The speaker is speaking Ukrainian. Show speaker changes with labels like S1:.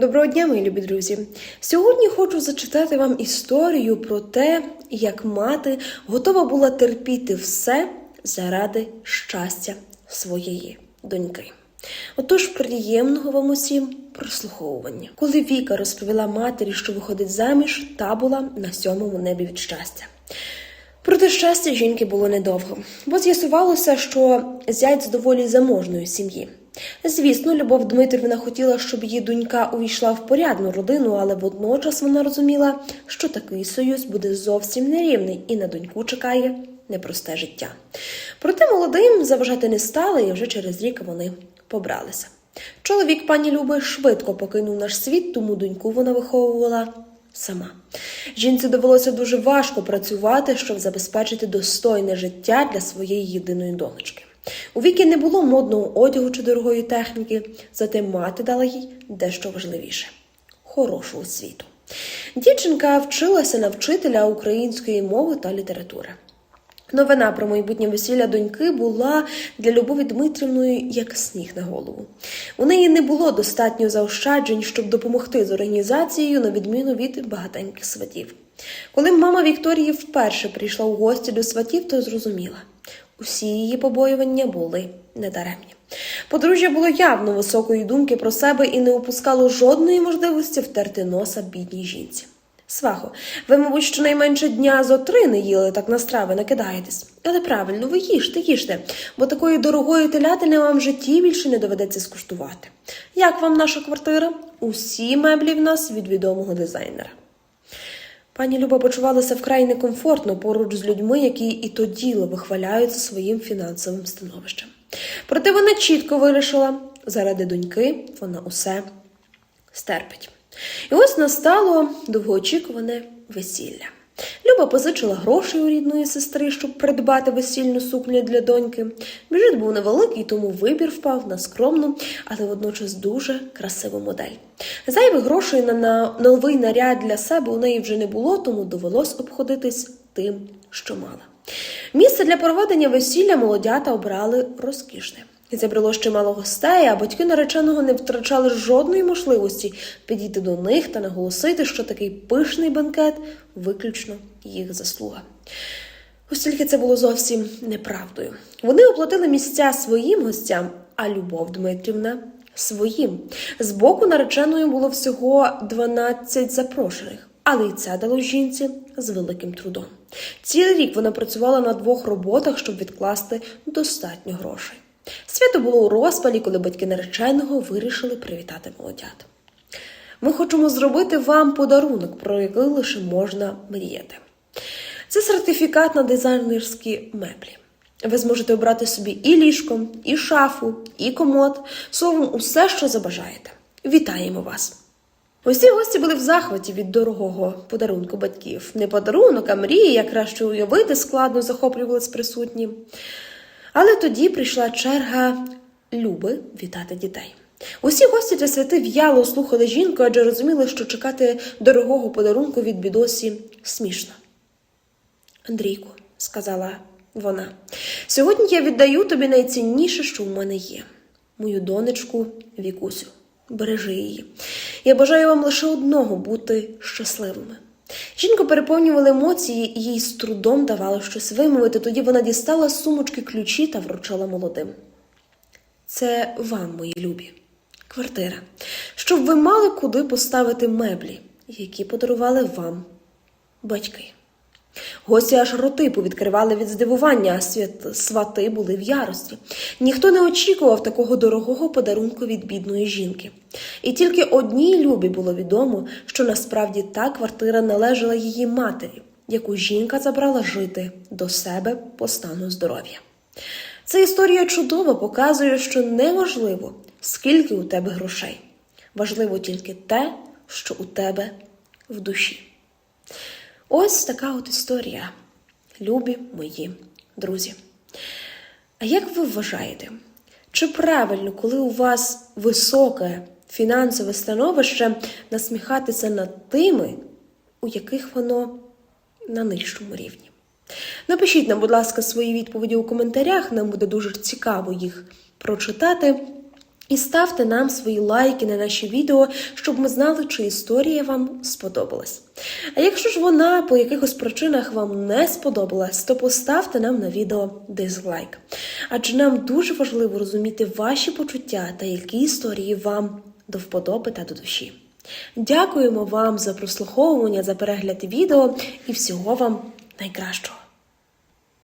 S1: Доброго дня, мої любі друзі! Сьогодні хочу зачитати вам історію про те, як мати готова була терпіти все заради щастя своєї доньки. Отож, приємного вам усім прослуховування. Коли Віка розповіла матері, що виходить заміж, та була на сьомому небі від щастя. Проте щастя жінки було недовго, бо з'ясувалося, що зять з доволі заможної сім'ї. Звісно, Любов Дмитрівна хотіла, щоб її донька увійшла в порядну родину, але водночас вона розуміла, що такий союз буде зовсім нерівний і на доньку чекає непросте життя. Проте молодим заважати не стали, і вже через рік вони побралися. Чоловік пані Люби швидко покинув наш світ, тому доньку вона виховувала сама. Жінці довелося дуже важко працювати, щоб забезпечити достойне життя для своєї єдиної донечки. У віки не було модного одягу чи дорогої техніки, зате мати дала їй дещо важливіше хорошу освіту. Дівчинка вчилася на вчителя української мови та літератури. Новина про майбутнє весілля доньки була для Любові Дмитрівної як сніг на голову. У неї не було достатньо заощаджень, щоб допомогти з організацією, на відміну від багатеньких сватів. Коли мама Вікторії вперше прийшла у гості до сватів, то зрозуміла, усі її побоювання були недаремні. Подружжя було явно високої думки про себе і не упускало жодної можливості втерти носа бідній жінці. Свахо, ви, мабуть, щонайменше дня зо три не їли, так на страви накидаєтесь. Але правильно, ви їжте, їжте, бо такої дорогої телятини вам в житті більше не доведеться скуштувати. Як вам наша квартира? Усі меблі в нас від відомого дизайнера. Пані Люба почувалася вкрай некомфортно поруч з людьми, які і то діло вихваляються своїм фінансовим становищем. Проте вона чітко вирішила, заради доньки вона усе стерпить. І ось настало довгоочікуване весілля. Люба позичила грошей у рідної сестри, щоб придбати весільну сукню для доньки. Бюджет був невеликий, тому вибір впав на скромну, але водночас дуже красиву модель. Зайвих грошей на новий наряд для себе у неї вже не було, тому довелось обходитись тим, що мала. Місце для проведення весілля молодята обрали розкішне. Зібрало ще мало гостей, а батьки нареченого не втрачали жодної можливості підійти до них та наголосити, що такий пишний банкет виключно їх заслуга. Ось тільки це було зовсім неправдою. Вони оплатили місця своїм гостям, а Любов Дмитрівна своїм. З боку нареченої було всього 12 запрошених, але й це дало жінці з великим трудом. Цілий рік вона працювала на двох роботах, щоб відкласти достатньо грошей. Свято було у розпалі, коли батьки нареченого вирішили привітати молодят. Ми хочемо зробити вам подарунок, про який лише можна мріяти. Це сертифікат на дизайнерські меблі. Ви зможете обрати собі і ліжко, і шафу, і комод, словом, усе, що забажаєте. Вітаємо вас! Усі гості були в захваті від дорогого подарунку батьків. Не подарунок, а мрії, як краще уявити, складно захоплювались присутні. Але тоді прийшла черга Люби вітати дітей. Усі гості для святи в'яло слухали жінку, адже розуміли, що чекати дорогого подарунку від бідосі смішно. Андрійку, сказала вона, сьогодні я віддаю тобі найцінніше, що в мене є мою донечку Вікусю. Бережи її. Я бажаю вам лише одного бути щасливими. Жінку переповнювали емоції, і їй з трудом давало щось вимовити. Тоді вона дістала з сумочки ключі та вручила молодим. Це вам, мої любі, квартира, щоб ви мали куди поставити меблі, які подарували вам батьки. Гості аж роти повідкривали від здивування, а свати були в ярості. Ніхто не очікував такого дорогого подарунку від бідної жінки. І тільки одній любі було відомо, що насправді та квартира належала її матері, яку жінка забрала жити до себе по стану здоров'я. Ця історія чудово показує, що неважливо, скільки у тебе грошей. Важливо тільки те, що у тебе в душі. Ось така от історія, любі мої друзі. А як ви вважаєте, чи правильно, коли у вас високе фінансове становище, насміхатися над тими, у яких воно на нижчому рівні? Напишіть нам, будь ласка, свої відповіді у коментарях, нам буде дуже цікаво їх прочитати. І ставте нам свої лайки на наші відео, щоб ми знали, чи історія вам сподобалась. А якщо ж вона по якихось причинах вам не сподобалась, то поставте нам на відео дизлайк. Адже нам дуже важливо розуміти ваші почуття та які історії вам до вподоби та до душі. Дякуємо вам за прослуховування, за перегляд відео і всього вам найкращого.